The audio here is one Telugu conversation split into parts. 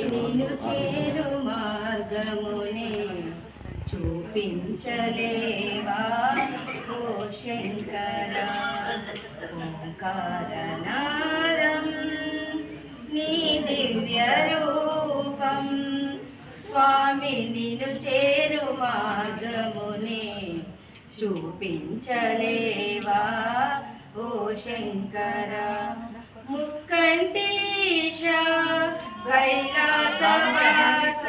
నిన్ను చేరు మార్గమునే చూపించలేవా? ఓ శంకర ఓంకారనాదం నీ దివ్య రూపం స్వామి నిన్ను చేరు మార్గమునే చూపించలేవా? ఓ శంకర ముక్కంటి కైలాసవాస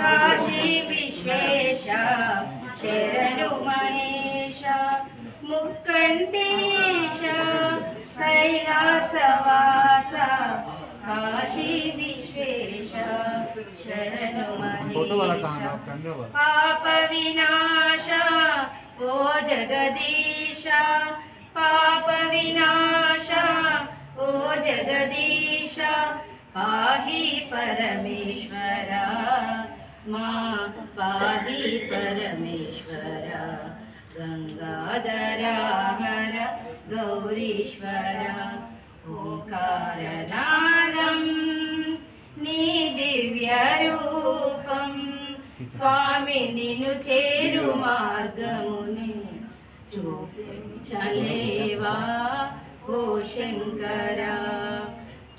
కాశీ విశ్వేశ శరణు మహేశ ముక్కంటీశ కైలాసవాస కాశీ విశ్వేశ శరణు మహేశ పాప వినాశ ఓ జగదీశ పాప వినాశ ఓ జగదీశ పాహి పరమేశ్వర మా పాహి పరమేశ్వర గంగాధర హర గౌరీశ్వర ఓంకారనాదం నీ దివ్య రూపం స్వామి నిన్ను చేరు మార్గముని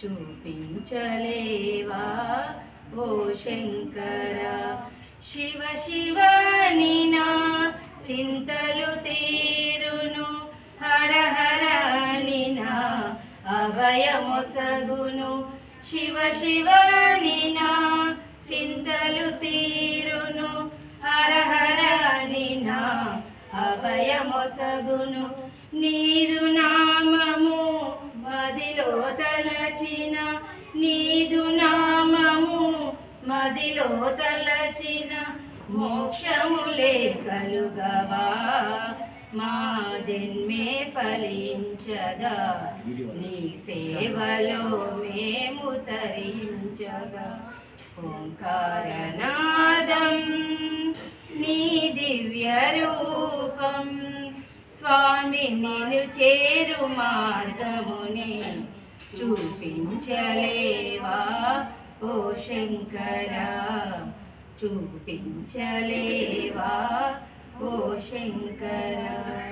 చూపించలేవా? ఓ శంకర శివ శివ నినా చింతలు తీరును హర హర నినా అభయమొసగును శివ శివ నినా చింతలు తీరును హర హర నినా అభయమొసగును నీరు మదిలో తలచిన మోక్షములే కలుగవా? మా జన్మే ఫలించదా? నీ సేవలో మేము తరించగా. ఓంకారనాదం నీ దివ్య రూపం స్వామి నిన్ను చేరు మార్గముని చూపించలేవా? ఓ శంకరా చూపించలేవా? ఓ శంకరా.